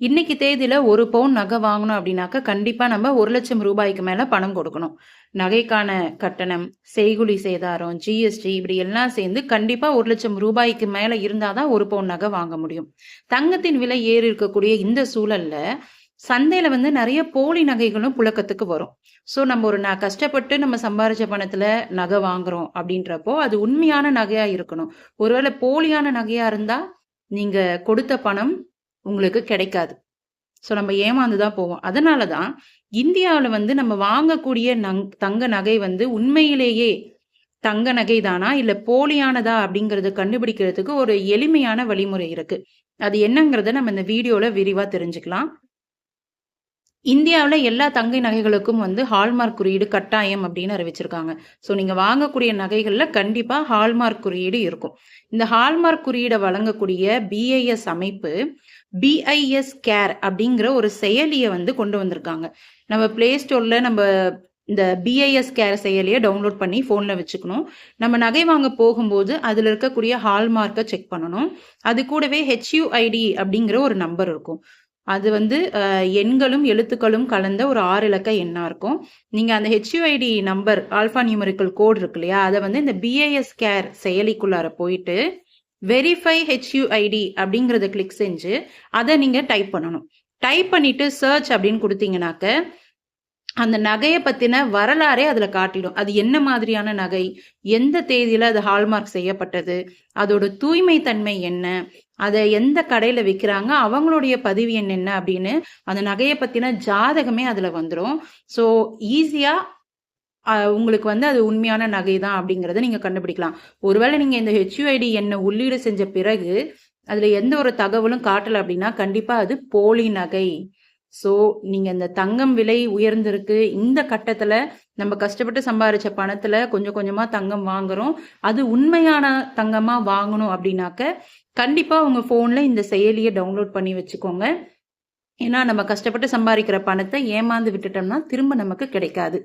இன்னைக்கு தேதியில ஒரு பவுன் நகை வாங்கணும் அப்படின்னாக்க கண்டிப்பா நம்ம ஒரு லட்சம் ரூபாய்க்கு மேல பணம் கொடுக்கணும். நகைக்கான கட்டணம் செய்குலி சேதாரம் ஜிஎஸ்டி இப்படி எல்லாம் சேர்ந்து கண்டிப்பா ஒரு லட்சம் ரூபாய்க்கு மேல இருந்தாதான் ஒரு பவுன் நகை வாங்க முடியும். தங்கத்தின் விலை ஏறி இருக்கக்கூடிய இந்த சூழல்ல சந்தையில வந்து நிறைய போலி நகைகளும் புழக்கத்துக்கு வரும். ஸோ நம்ம ஒரு நான் கஷ்டப்பட்டு நம்ம சம்பாரிச்ச பணத்துல நகை வாங்குறோம் அப்படின்றப்போ அது உண்மையான நகையா இருக்கணும். ஒருவேளை போலியான நகையா இருந்தா நீங்க கொடுத்த பணம் உங்களுக்கு கிடைக்காது. ஸோ நம்ம ஏமாந்து தான் போவோம். அதனால தான் இந்தியாவில் வந்து நம்ம வாங்கக்கூடிய நங் தங்க நகை வந்து உண்மையிலேயே தங்க நகை தானா இல்லை போலியானதா அப்படிங்கிறத கண்டுபிடிக்கிறதுக்கு ஒரு எளிமையான வழிமுறை இருக்கு. அது என்னங்கிறத நம்ம இந்த வீடியோவில் விரிவாக தெரிஞ்சுக்கலாம். இந்தியாவில் எல்லா தங்கை நகைகளுக்கும் வந்து ஹால்மார்க் குறியீடு கட்டாயம் அப்படின்னு அறிவிச்சிருக்காங்க. ஸோ நீங்கள் வாங்கக்கூடிய நகைகளில் கண்டிப்பாக ஹால்மார்க் குறியீடு இருக்கும். இந்த ஹால்மார்க் குறியீடை வழங்கக்கூடிய பிஐஎஸ் அமைப்பு பிஐஎஸ் கேர் அப்படிங்கிற ஒரு செயலியை வந்து கொண்டு வந்திருக்காங்க. நம்ம பிளே ஸ்டோரில் நம்ம இந்த பிஐஎஸ் கேர் செயலியை டவுன்லோட் பண்ணி ஃபோனில் வச்சுக்கணும். நம்ம நகை வாங்க போகும்போது அதில் இருக்கக்கூடிய ஹால்மார்க்கை செக் பண்ணணும். அது கூடவே ஹெச்யூஐடி அப்படிங்கிற ஒரு நம்பர் இருக்கும். அது வந்து எண்களும் எழுத்துக்களும் கலந்த ஒரு ஆறு இலக்க எண்ணாக இருக்கும். நீங்கள் அந்த HUID number alpha numerical code இருக்கு இல்லையா? அதை வந்து இந்த பிஏஎஸ் கேர் செயலிக்குள்ளார போயிட்டு வெரிஃபை ஹெச்யூஐடி அப்படிங்கிறத கிளிக் செஞ்சு அதை நீங்கள் டைப் பண்ணணும். டைப் பண்ணிட்டு சர்ச் அப்படின்னு கொடுத்தீங்கனாக்க அந்த நகையை பற்றின வரலாறே அதில் காட்டிடும். அது என்ன மாதிரியான நகை? எந்த தேதியில் அது ஹால்மார்க் செய்யப்பட்டது? அதோட தூய்மை தன்மை என்ன? அதை எந்த கடையில் விற்கிறாங்க அவங்களுடைய பதிவு எண் என்ன அப்படின்னு அந்த நகையை பற்றின ஜாதகமே அதில் வந்துடும் ஸோ ஈஸியாக உங்களுக்கு வந்து அது உண்மையான நகை தான் அப்படிங்கிறத நீங்கள் கண்டுபிடிக்கலாம். ஒருவேளை நீங்கள் இந்த ஹெச்யூஐடி எண்ணை உள்ளீடு செஞ்ச பிறகு அதில் எந்த ஒரு தகவலும் காட்டலை அப்படின்னா கண்டிப்பாக அது போலி நகை. ஸோ நீங்க இந்த தங்கம் விலை உயர்ந்திருக்கு. இந்த கட்டத்துல நம்ம கஷ்டப்பட்டு சம்பாரிச்ச பணத்துல கொஞ்சம் கொஞ்சமா தங்கம் வாங்குறோம். அது உண்மையான தங்கமா வாங்கணும் அப்படின்னாக்க கண்டிப்பா உங்க போன்ல இந்த செயலியை டவுன்லோட் பண்ணி வச்சுக்கோங்க. ஏன்னா நம்ம கஷ்டப்பட்டு சம்பாதிக்கிற பணத்தை ஏமாந்து விட்டுட்டோம்னா திரும்ப நமக்கு கிடைக்காது.